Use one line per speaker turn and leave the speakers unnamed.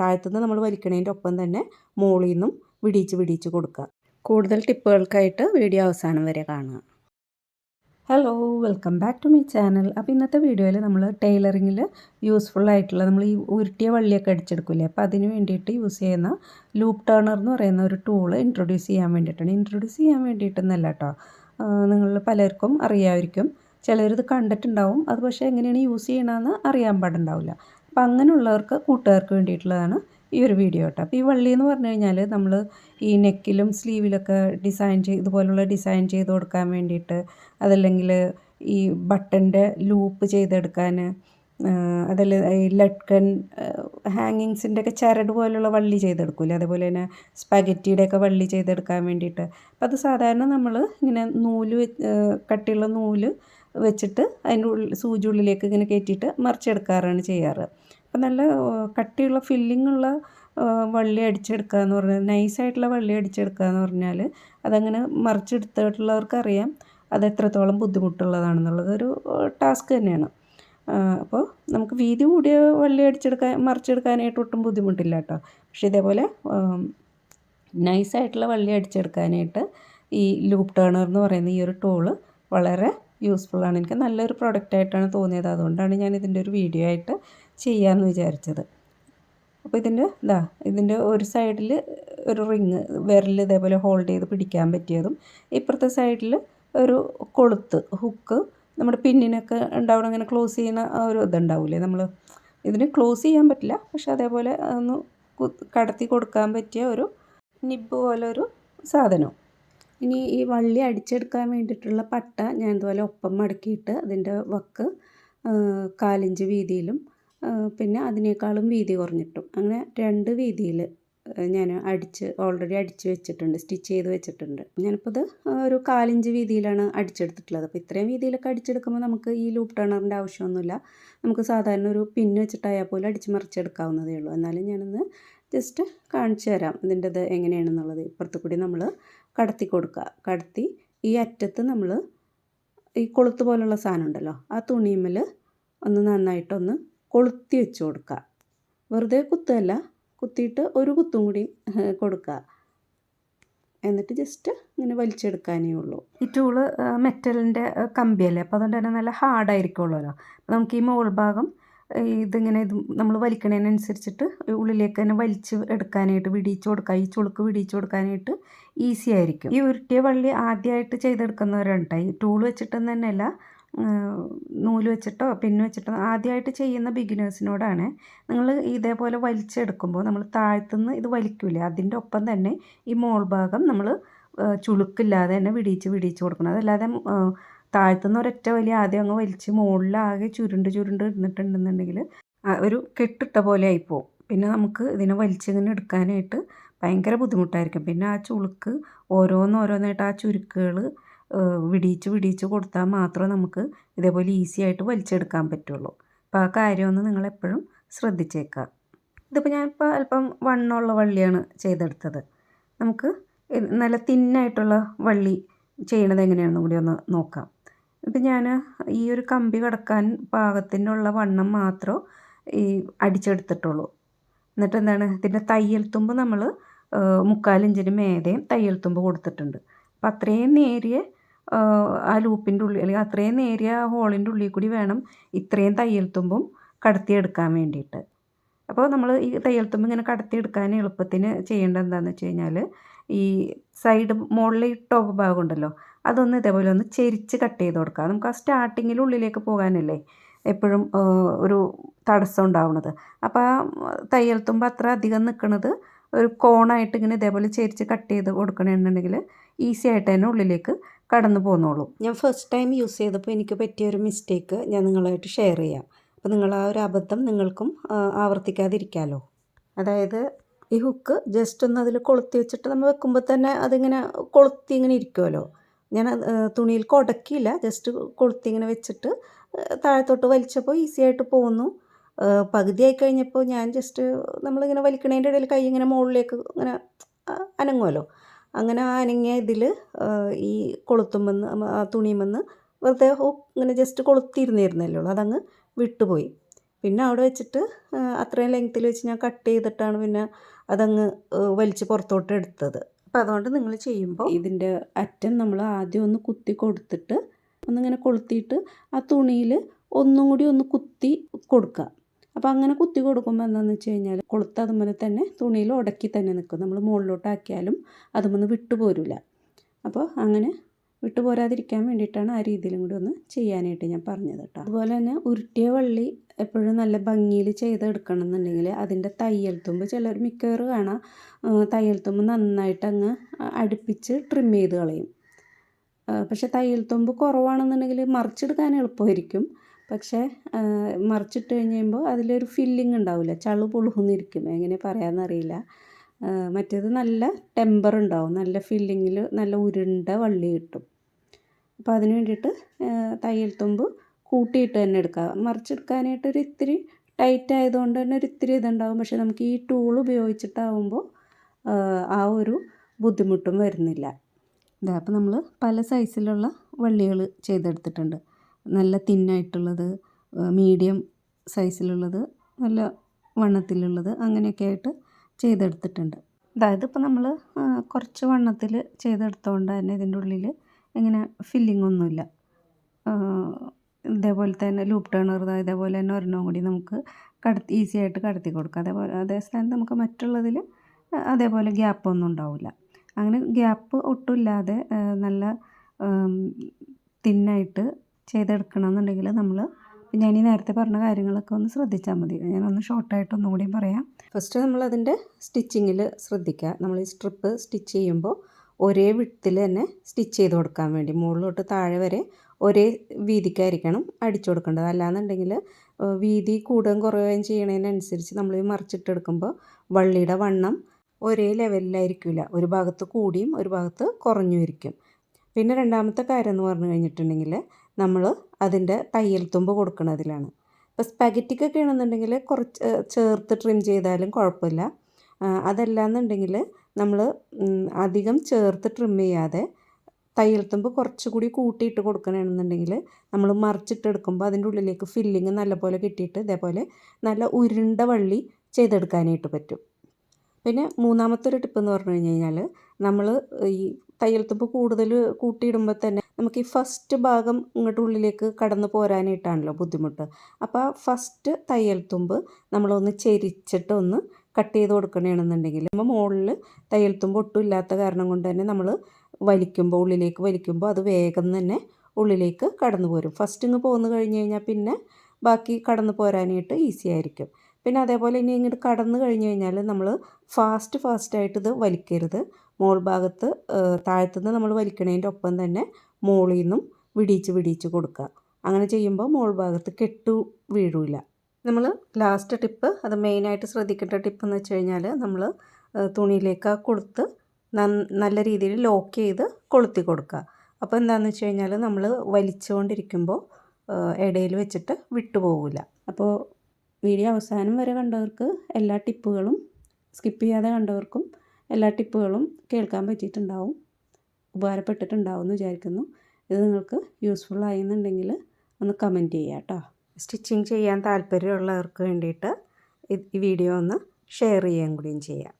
താഴത്തുനിന്ന് നമ്മൾ വലിക്കണേന്റെ ഒപ്പം തന്നെ മുകളിൽ നിന്നും വിടിച്ച് വിടിയിച്ച് കൊടുക്കുക. കൂടുതൽ ടിപ്പുകൾക്കായിട്ട് വീഡിയോ അവസാനം വരെ കാണുക. Hello welcome back to my channel അപ്പോൾ ഇന്നത്തെ വീഡിയോയിൽ നമ്മൾ ടൈലറിങ്ങിൽ യൂസ്ഫുൾ ആയിട്ടുള്ള നമ്മൾ ഈ ഉരുട്ടിയ വള്ളിയൊക്കെ അടിച്ചെടുക്കില്ലേ? അപ്പോൾ അതിന് വേണ്ടിയിട്ട് യൂസ് ചെയ്യുന്ന ലൂപ്പ് ടേണർ എന്ന് പറയുന്ന ഒരു ടൂൾ ഇൻട്രൊഡ്യൂസ് ചെയ്യാൻ വേണ്ടിയിട്ടാണ്. ഇൻട്രൊഡ്യൂസ് ചെയ്യാൻ വേണ്ടിയിട്ടൊന്നല്ല കേട്ടോ നിങ്ങൾ പലർക്കും അറിയാമായിരിക്കും ചിലരിത് കണ്ടിട്ടുണ്ടാവും. അത് പക്ഷേ എങ്ങനെയാണ് യൂസ് ചെയ്യണമെന്ന് അറിയാൻ പാടുണ്ടാവില്ല. അപ്പോൾ അങ്ങനെയുള്ളവർക്ക് കൂട്ടുകാർക്ക് വേണ്ടിയിട്ടുള്ളതാണ് ഈ ഒരു വീഡിയോ കേട്ടോ. അപ്പോൾ ഈ വള്ളി എന്ന് പറഞ്ഞു കഴിഞ്ഞാൽ നമ്മൾ ഈ നെക്കിലും സ്ലീവിലൊക്കെ ഡിസൈൻ ചെയ്ത് ഇതുപോലുള്ള ഡിസൈൻ ചെയ്ത് കൊടുക്കാൻ വേണ്ടിയിട്ട് അതല്ലെങ്കിൽ ഈ ബട്ടന്റെ ലൂപ്പ് ചെയ്തെടുക്കാൻ അതല്ല ഈ ലട്കൻ ഹാങ്ങിങ്സിന്റെ ഒക്കെ ചരട് പോലുള്ള വള്ളി ചെയ്തെടുക്കില്ലേ? അതേപോലെ തന്നെ സ്പഗറ്റിയുടെ ഒക്കെ വള്ളി ചെയ്തെടുക്കാൻ വേണ്ടിയിട്ട്. അപ്പോൾ അത് സാധാരണ നമ്മൾ ഇങ്ങനെ നൂൽ കട്ടിയുള്ള നൂൽ വെച്ചിട്ട് അതിന്റെ ഉള്ളിൽ സൂചി ഉള്ളിലേക്ക് ഇങ്ങനെ കയറ്റിയിട്ട് മറിച്ചെടുക്കാറാണ് ചെയ്യാറ്. അപ്പം നല്ല കട്ടിയുള്ള ഫില്ലിംഗ് ഉള്ള വള്ളി അടിച്ചെടുക്കുക എന്ന് പറഞ്ഞാൽ നൈസായിട്ടുള്ള വള്ളി അടിച്ചെടുക്കുക എന്ന് പറഞ്ഞാൽ അതങ്ങനെ മറിച്ചെടുത്തിട്ടുള്ളവർക്കറിയാം അത് എത്രത്തോളം ബുദ്ധിമുട്ടുള്ളതാണെന്നുള്ളത്. ഒരു ടാസ്ക് തന്നെയാണ്. അപ്പോൾ നമുക്ക് വീതി കൂടിയ വള്ളി അടിച്ചെടുക്കാൻ മറിച്ചെടുക്കാനായിട്ട് ഒട്ടും ബുദ്ധിമുട്ടില്ല കേട്ടോ. പക്ഷേ ഇതേപോലെ നൈസായിട്ടുള്ള വള്ളി അടിച്ചെടുക്കാനായിട്ട് ഈ ലൂപ്പ് ടേണർ എന്ന് പറയുന്ന ഈ ഒരു ടൂൾ വളരെ യൂസ്ഫുള്ളാണ് എനിക്ക് നല്ലൊരു പ്രൊഡക്റ്റായിട്ടാണ് തോന്നിയത്. അതുകൊണ്ടാണ് ഞാൻ ഇതിന്റെ ഒരു വീഡിയോ ആയിട്ട് ചെയ്യാമെന്ന് വിചാരിച്ചത്. അപ്പോൾ ഇതിന്റെ ഇതാ ഇതിന്റെ ഒരു സൈഡിൽ ഒരു റിങ് വിരൽ ഇതേപോലെ ഹോൾഡ് ചെയ്ത് പിടിക്കാൻ പറ്റിയതും ഇപ്പുറത്തെ സൈഡിൽ ഒരു കൊളുത്ത് ഹുക്ക് നമ്മുടെ പിന്നിനൊക്കെ ഉണ്ടാവണം അങ്ങനെ ക്ലോസ് ചെയ്യുന്ന ഒരു ഇതുണ്ടാവില്ലേ നമ്മൾ ഇതിന് ക്ലോസ് ചെയ്യാൻ പറ്റില്ല. പക്ഷെ അതേപോലെ ഒന്ന് കടത്തി കൊടുക്കാൻ പറ്റിയ ഒരു നിബ് പോലെ ഒരു സാധനം. ഇനി ഈ വള്ളി അടിച്ചെടുക്കാൻ വേണ്ടിയിട്ടുള്ള പട്ട ഞാൻ ഇതുപോലെ ഒപ്പം മടക്കിയിട്ട് അതിന്റെ വക്ക് കാലിഞ്ച് വീതിയിലും പിന്നെ അതിനേക്കാളും വീതി കുറഞ്ഞിട്ടും. അങ്ങനെ രണ്ട് വീതിയിൽ ഞാൻ അടിച്ച് ഓൾറെഡി അടിച്ച് വെച്ചിട്ടുണ്ട് സ്റ്റിച്ച് ചെയ്ത് വെച്ചിട്ടുണ്ട്. ഞാനിപ്പോൾ ഇത് ഒരു കാലിഞ്ച് വീതിയിലാണ് അടിച്ചെടുത്തിട്ടുള്ളത്. അപ്പോൾ ഇത്രയും വീതിയിലൊക്കെ അടിച്ചെടുക്കുമ്പോൾ നമുക്ക് ഈ ലൂപ്പ് ടേണറിന്റെ ആവശ്യമൊന്നുമില്ല. നമുക്ക് സാധാരണ ഒരു പിന്ന് വെച്ചിട്ടായാൽ പോലും അടിച്ച് മറിച്ചെടുക്കാവുന്നതേ ഉള്ളൂ. എന്നാലും ഞാനൊന്ന് ജസ്റ്റ് കാണിച്ചു തരാം ഇതിന്റെ ഇത് എങ്ങനെയാണെന്നുള്ളത്. ഇപ്പുറത്ത് കൂടി നമ്മൾ കടത്തി കൊടുക്കുക. കടത്തി ഈ അറ്റത്ത് നമ്മൾ ഈ കൊളുത്ത് പോലുള്ള സാധനം ഉണ്ടല്ലോ ആ തുണിമൽ ഒന്ന് നന്നായിട്ടൊന്ന് കൊളുത്തി വെച്ച് കൊടുക്കുക. വെറുതെ കുത്തല്ല കുത്തിയിട്ട് ഒരു കുത്തും കൂടി കൊടുക്കുക. എന്നിട്ട് ജസ്റ്റ് ഇങ്ങനെ വലിച്ചെടുക്കാനേ ഉള്ളൂ. ഈ ടൂൾ മെറ്റലിന്റെ കമ്പിയല്ലേ? അപ്പോൾ അതുകൊണ്ട് തന്നെ നല്ല ഹാർഡായിരിക്കുമല്ലോ അപ്പോൾ നമുക്ക് ഈ മുകൾ ഭാഗം ഇതിങ്ങനെ ഇത് നമ്മൾ വലിക്കണതിനനുസരിച്ചിട്ട് ഉള്ളിലേക്ക് തന്നെ വലിച്ച് എടുക്കാനായിട്ട് വിടിയിച്ച് കൊടുക്കുക ഈ ചുളുക്ക് വിടിയിച്ച് കൊടുക്കാനായിട്ട് ഈസി ആയിരിക്കും. ഈ ഉരുട്ടിയ വള്ളി ആദ്യമായിട്ട് ചെയ്തെടുക്കുന്നവരുണ്ട്? ഈ ടൂൾ വെച്ചിട്ടൊന്നും തന്നെയല്ല നൂൽ വെച്ചിട്ടോ പിന്ന് വെച്ചിട്ടോ ആദ്യമായിട്ട് ചെയ്യുന്ന ബിഗിനേഴ്സിനോടാണ് നിങ്ങൾ ഇതേപോലെ വലിച്ചെടുക്കുമ്പോൾ നമ്മൾ താഴ്ത്തുനിന്ന് ഇത് വലിക്കില്ല അതിന്റെ ഒപ്പം തന്നെ ഈ മോൾ ഭാഗം നമ്മൾ ചുളുക്കില്ലാതെ തന്നെ വിടിയിച്ച് വിടിയിച്ച് കൊടുക്കണം. അതല്ലാതെ താഴ്ത്തുനിന്ന് ഒരൊറ്റ വലി ആദ്യം അങ്ങ് വലിച്ച് മുകളിലാകെ ചുരുണ്ട് ചുരുണ്ട് ഇരുന്നിട്ടുണ്ടെന്നുണ്ടെങ്കിൽ ഒരു കെട്ടിട്ട പോലെ ആയിപ്പോവും. പിന്നെ നമുക്ക് ഇതിനെ വലിച്ചിങ്ങനെ എടുക്കാനായിട്ട് ഭയങ്കര ബുദ്ധിമുട്ടായിരിക്കും. പിന്നെ ആ ചുളുക്ക് ഓരോന്നോരോന്നായിട്ട് ആ ചുരുക്കുകൾ വിടിയിച്ച് വിടിയിച്ച് കൊടുത്താൽ മാത്രമേ നമുക്ക് ഇതേപോലെ ഈസി ആയിട്ട് വലിച്ചെടുക്കാൻ പറ്റുള്ളൂ. അപ്പം ആ കാര്യമൊന്ന് നിങ്ങളെപ്പോഴും ശ്രദ്ധിച്ചേക്കുക. ഇതിപ്പോൾ ഞാനിപ്പോൾ അല്പം വണ്ണമുള്ള വള്ളിയാണ് ചെയ്തെടുത്തത്. നമുക്ക് നല്ല തിന്നായിട്ടുള്ള വള്ളി ചെയ്യണത് എങ്ങനെയാണെന്നും കൂടി ഒന്ന് നോക്കാം. ഇപ്പം ഞാൻ ഈ ഒരു കമ്പി കടക്കാൻ പാകത്തിനുള്ള വണ്ണം മാത്രം ഈ അടിച്ചെടുത്തിട്ടുള്ളൂ. എന്നിട്ട് എന്താണ് ഇതിന്റെ തയ്യൽ തുമ്പ് നമ്മൾ മുക്കാലിഞ്ചിന് മേതയും തയ്യൽ തുമ്പ് കൊടുത്തിട്ടുണ്ട്. അപ്പം അത്രയും നേരിയ ആ ലൂപ്പിന്റെ ഉള്ളിൽ അല്ലെങ്കിൽ അത്രയും നേരിയ ആ ഹോളിന്റെ ഉള്ളിൽ കൂടി വേണം ഇത്രയും തയ്യൽ തുമ്പും കടത്തിയെടുക്കാൻ വേണ്ടിയിട്ട്. അപ്പോൾ നമ്മൾ ഈ തയ്യൽ തുമ്പ് ഇങ്ങനെ കടത്തിയെടുക്കാൻ എളുപ്പത്തിന് ചെയ്യേണ്ടത് എന്താണെന്ന് വെച്ച് കഴിഞ്ഞാൽ ഈ സൈഡ് മുകളിൽ ടോപ്പ് ഭാഗം ഉണ്ടല്ലോ അതൊന്ന് ഇതേപോലെ ഒന്ന് ചെരിച്ച് കട്ട് ചെയ്ത് കൊടുക്കുക. നമുക്ക് ആ സ്റ്റാർട്ടിങ്ങിൽ ഉള്ളിലേക്ക് പോകാനല്ലേ എപ്പോഴും ഒരു തടസ്സം ഉണ്ടാവുന്നത്. അപ്പോൾ ആ തയ്യൽ തുമ്പ് അത്ര അധികം നിൽക്കുന്നത് ഒരു കോണായിട്ട് ഇങ്ങനെ ഇതേപോലെ ചെരിച്ച് കട്ട് ചെയ്ത് കൊടുക്കണമെന്നുണ്ടെങ്കിൽ ഈസി ആയിട്ട് തന്നെ ഉള്ളിലേക്ക് കടന്നു പോന്നോളൂ. ഞാൻ ഫസ്റ്റ് ടൈം യൂസ് ചെയ്തപ്പോൾ എനിക്ക് പറ്റിയ ഒരു മിസ്റ്റേക്ക് ഞാൻ നിങ്ങളായിട്ട് ഷെയർ ചെയ്യാം. അപ്പോൾ നിങ്ങൾ ആ ഒരു അബദ്ധം നിങ്ങൾക്കും ആവർത്തിക്കാതിരിക്കാമല്ലോ അതായത് ഈ ഹുക്ക് ജസ്റ്റ് ഒന്ന് അതിൽ കൊളുത്തി വെച്ചിട്ട് നമ്മൾ വെക്കുമ്പോൾ തന്നെ അതിങ്ങനെ കൊളുത്തി ഇങ്ങനെ ഇരിക്കുമല്ലോ ഞാൻ തുണിയിൽ കുടക്കിയില്ല. ജസ്റ്റ് കൊളുത്തി ഇങ്ങനെ വെച്ചിട്ട് താഴത്തോട്ട് വലിച്ചപ്പോൾ ഈസി ആയിട്ട് പോന്നു പകുതിയായി കഴിഞ്ഞപ്പോൾ ഞാൻ ജസ്റ്റ് നമ്മളിങ്ങനെ വലിക്കണേന്റെ ഇടയിൽ കൈ ഇങ്ങനെ മുകളിലേക്ക് ഇങ്ങനെ അനങ്ങുമല്ലോ അങ്ങനെ ആ അനങ്ങിയ ഇതിൽ ഈ കൊളുത്തുമെന്ന് തുണിയുമെന്ന് വെറുതെ ഇങ്ങനെ ജസ്റ്റ് കൊളുത്തിരുന്നിരുന്നല്ലേ ഉള്ളൂ അതങ്ങ് വിട്ടുപോയി. പിന്നെ അവിടെ വെച്ചിട്ട് അത്രയും ലെങ്ത്തിൽ വെച്ച് ഞാൻ കട്ട് ചെയ്തിട്ടാണ് പിന്നെ അതങ്ങ് വലിച്ച് പുറത്തോട്ട് എടുത്തത് അപ്പം അതുകൊണ്ട് നിങ്ങൾ ചെയ്യുമ്പോൾ ഇതിന്റെ അറ്റം നമ്മൾ ആദ്യം ഒന്ന് കുത്തി കൊടുത്തിട്ട് ഒന്നിങ്ങനെ കൊളുത്തിയിട്ട് ആ തുണിയിൽ ഒന്നും കൂടി ഒന്ന് കുത്തി കൊടുക്കുക അപ്പോൾ അങ്ങനെ കുത്തി കൊടുക്കുമ്പോൾ എന്താണെന്ന് വെച്ച് കഴിഞ്ഞാൽ കൊളുത്ത് അതുപോലെ തന്നെ തുണിയിൽ ഉടക്കി തന്നെ നിൽക്കും നമ്മൾ മുകളിലോട്ടാക്കിയാലും അതുമൊന്ന് വിട്ടു പോരില്ല അപ്പോൾ അങ്ങനെ വിട്ടു പോരാതിരിക്കാൻ വേണ്ടിയിട്ടാണ് ആ രീതിയിലും കൂടി ഒന്ന് ചെയ്യാനായിട്ട് ഞാൻ പറഞ്ഞത് കേട്ടോ. അതുപോലെ തന്നെ ഉരുട്ടിയ വള്ളി എപ്പോഴും നല്ല ഭംഗിയിൽ ചെയ്തെടുക്കണം എന്നുണ്ടെങ്കിൽ അതിന്റെ തയ്യൽ തുമ്പ് ചിലർ മിക്കവാറും കാണാം. തയ്യൽ തുമ്പ് നന്നായിട്ട് അങ്ങ് അടുപ്പിച്ച് ട്രിം ചെയ്ത് കളയും. പക്ഷെ തയ്യൽ തുമ്പ് കുറവാണെന്നുണ്ടെങ്കിൽ മറിച്ചെടുക്കാൻ എളുപ്പമായിരിക്കും. പക്ഷേ മറിച്ചിട്ട് കഴിയുമ്പോൾ അതിലൊരു ഫില്ലിംഗ് ഉണ്ടാവില്ല. ചളു പൊളുന്നിരിക്കും. എങ്ങനെ പറയാമെന്നറിയില്ല മറ്റേത് നല്ല ടെമ്പർ ഉണ്ടാവും. നല്ല ഫില്ലിങ്ങിൽ നല്ല ഉരുണ്ട വള്ളി കിട്ടും. അപ്പോൾ അതിന് വേണ്ടിയിട്ട് തയ്യൽ തുമ്പ് കൂട്ടിയിട്ട് തന്നെ എടുക്കുക. മറിച്ചെടുക്കാനായിട്ട് ഒരു ഇത്തിരി ടൈറ്റ് ആയതുകൊണ്ട് തന്നെ ഒരു ഇത്തിരി ഇതുണ്ടാവും. പക്ഷേ നമുക്ക് ഈ ടൂൾ ഉപയോഗിച്ചിട്ടാവുമ്പോൾ ആ ഒരു ബുദ്ധിമുട്ടും വരുന്നില്ല. ഇതാ അപ്പോൾ നമ്മൾ പല സൈസിലുള്ള വള്ളികൾ ചെയ്തെടുത്തിട്ടുണ്ട്. നല്ല തിന്നായിട്ടുള്ളത് മീഡിയം സൈസിലുള്ളത് നല്ല വണ്ണത്തിലുള്ളത് അങ്ങനെയൊക്കെ ആയിട്ട് ചെയ്തെടുത്തിട്ടുണ്ട്. അതായത് ഇപ്പോൾ നമ്മൾ കുറച്ച് വണ്ണത്തിൽ ചെയ്തെടുത്തുകൊണ്ട് തന്നെ ഇതിന്റെ ഉള്ളിൽ ഇങ്ങനെ ഫില്ലിംഗ് ഒന്നുമില്ല. ഇതേപോലെ തന്നെ ലൂപ്പ് ടേണർ ഇതേപോലെ തന്നെ ഒരെണ്ണം കൂടി നമുക്ക് കടത്തി ഈസി ആയിട്ട് കടത്തി കൊടുക്കാം. അതേപോലെ അതേ സ്ഥാനത്ത് നമുക്ക് മറ്റുള്ളതിൽ അതേപോലെ ഗ്യാപ്പ് ഒന്നും ഉണ്ടാവില്ല. അങ്ങനെ ഗ്യാപ്പ് ഒട്ടും ഇല്ലാതെ നല്ല തിന്നായിട്ട് ചെയ്തെടുക്കണം എന്നുണ്ടെങ്കിൽ നമ്മൾ ഞാൻ ഈ നേരത്തെ പറഞ്ഞ കാര്യങ്ങളൊക്കെ ഒന്ന് ശ്രദ്ധിച്ചാൽ മതി. ഞാനൊന്ന് ഷോർട്ടായിട്ട് ഒന്നും കൂടിയും പറയാം. ഫസ്റ്റ് നമ്മൾ അതിന്റെ സ്റ്റിച്ചിങ്ങിൽ ശ്രദ്ധിക്കുക. നമ്മൾ ഈ സ്ട്രിപ്പ് സ്റ്റിച്ച് ചെയ്യുമ്പോൾ ഒരേ വിട്ടിൽ തന്നെ സ്റ്റിച്ച് ചെയ്ത് കൊടുക്കാൻ വേണ്ടി. മുകളിലോട്ട് താഴെ വരെ ഒരേ വീതിക്കായിരിക്കണം അടിച്ചു കൊടുക്കേണ്ടത്. അല്ലാന്നുണ്ടെങ്കിൽ വീതി കൂടുകയും കുറയുകയും ചെയ്യണതിനനുസരിച്ച് നമ്മൾ മറിച്ചിട്ടെടുക്കുമ്പോൾ വള്ളിയുടെ വണ്ണം ഒരേ ലെവലിലായിരിക്കില്ല ഒരു ഭാഗത്ത് കൂടിയും ഒരു ഭാഗത്ത് കുറഞ്ഞും ഇരിക്കും. പിന്നെ രണ്ടാമത്തെ കാര്യം എന്ന് പറഞ്ഞു കഴിഞ്ഞിട്ടുണ്ടെങ്കിൽ നമ്മൾ അതിന്റെ തയ്യൽ തുമ്പ് കൊടുക്കുന്നതിലാണ് ഇപ്പോൾ സ്പാഗറ്റിക്കൊക്കെ ആണെന്നുണ്ടെങ്കിൽ കുറച്ച് ചേർത്ത് ട്രിം ചെയ്താലും കുഴപ്പമില്ല. അതല്ല അതല്ലാന്നുണ്ടെങ്കിൽ നമ്മൾ അധികം ചേർത്ത് ട്രിം ചെയ്യാതെ തയ്യൽ തുമ്പ് കുറച്ചുകൂടി കൂട്ടിയിട്ട് കൊടുക്കണമെന്നുണ്ടെങ്കിൽ നമ്മൾ മറിച്ചിട്ടെടുക്കുമ്പോൾ അതിന്റെ ഉള്ളിലേക്ക് ഫില്ലിങ് നല്ലപോലെ കിട്ടിയിട്ട് ഇതേപോലെ നല്ല ഉരുണ്ട വള്ളി ചെയ്തെടുക്കാനായിട്ട് പറ്റും. പിന്നെ മൂന്നാമത്തെ ഒരു ടിപ്പ് എന്ന് പറഞ്ഞു കഴിഞ്ഞ് കഴിഞ്ഞാൽ നമ്മൾ ഈ തയ്യൽ തുമ്പ് കൂടുതൽ കൂട്ടിയിടുമ്പോൾ തന്നെ നമുക്ക് ഈ ഫസ്റ്റ് ഭാഗം ഇങ്ങോട്ട് ഉള്ളിലേക്ക് കടന്നു പോരാനായിട്ടാണല്ലോ ബുദ്ധിമുട്ട്. അപ്പോൾ ഫസ്റ്റ് തയ്യൽ തുമ്പ് നമ്മളൊന്ന് ചെരിച്ചിട്ട് ഒന്ന് കട്ട് ചെയ്ത് കൊടുക്കണമെന്നുണ്ടെങ്കിൽ നമ്മൾ മുകളിൽ തയ്യൽ തുമ്പ് ഒട്ടും ഇല്ലാത്ത കാരണം കൊണ്ട് തന്നെ നമ്മൾ വലിക്കുമ്പോൾ ഉള്ളിലേക്ക് വലിക്കുമ്പോൾ അത് വേഗം തന്നെ ഉള്ളിലേക്ക് കടന്നു പോരും. ഫസ്റ്റ് ഇങ്ങ് പോന്നു കഴിഞ്ഞ് കഴിഞ്ഞാൽ പിന്നെ ബാക്കി കടന്നു പോരാനായിട്ട് ഈസി ആയിരിക്കും. പിന്നെ അതേപോലെ ഇനി ഇങ്ങോട്ട് കടന്നു കഴിഞ്ഞ് കഴിഞ്ഞാൽ നമ്മൾ ഫാസ്റ്റ് ഫാസ്റ്റായിട്ട് ഇത് വലിക്കരുത്. മോൾ ഭാഗത്ത് താഴത്തുനിന്ന് നമ്മൾ വലിക്കണതിന്റെ ഒപ്പം തന്നെ മോളിൽ നിന്നും വിടിയിച്ച് വിടിയിച്ച് കൊടുക്കുക. അങ്ങനെ ചെയ്യുമ്പോൾ മോൾ ഭാഗത്ത് കെട്ടു വീഴില്ല നമ്മൾ ലാസ്റ്റ് ടിപ്പ് അത് മെയിനായിട്ട് ശ്രദ്ധിക്കേണ്ട ടിപ്പ് എന്ന് വെച്ച് കഴിഞ്ഞാൽ നമ്മൾ തുണിയിലേക്ക് ആ കൊളുത്ത് നല്ല രീതിയിൽ ലോക്ക് ചെയ്ത് കൊളുത്തി കൊടുക്കുക അപ്പോൾ എന്താണെന്ന് വെച്ച് കഴിഞ്ഞാൽ നമ്മൾ വലിച്ചുകൊണ്ടിരിക്കുമ്പോൾ ഇടയിൽ വെച്ചിട്ട് വിട്ടുപോകില്ല അപ്പോൾ വീഡിയോ അവസാനം വരെ കണ്ടവർക്ക് എല്ലാ ടിപ്പുകളും സ്കിപ്പ് ചെയ്യാതെ കണ്ടവർക്കും എല്ലാ ടിപ്പുകളും കേൾക്കാൻ പറ്റിയിട്ടുണ്ടാവും. ഉപകാരപ്പെട്ടിട്ടുണ്ടാവും എന്ന് വിചാരിക്കുന്നു. ഇത് നിങ്ങൾക്ക് യൂസ്ഫുൾ ആയി എന്നുണ്ടെങ്കിൽ ഒന്ന് കമന്റ് ചെയ്യാം കേട്ടോ സ്റ്റിച്ചിങ് ചെയ്യാൻ താല്പര്യമുള്ളവർക്ക് വേണ്ടിയിട്ട് ഈ വീഡിയോ ഒന്ന് ഷെയർ ചെയ്യുകയും കൂടിയും ചെയ്യാം.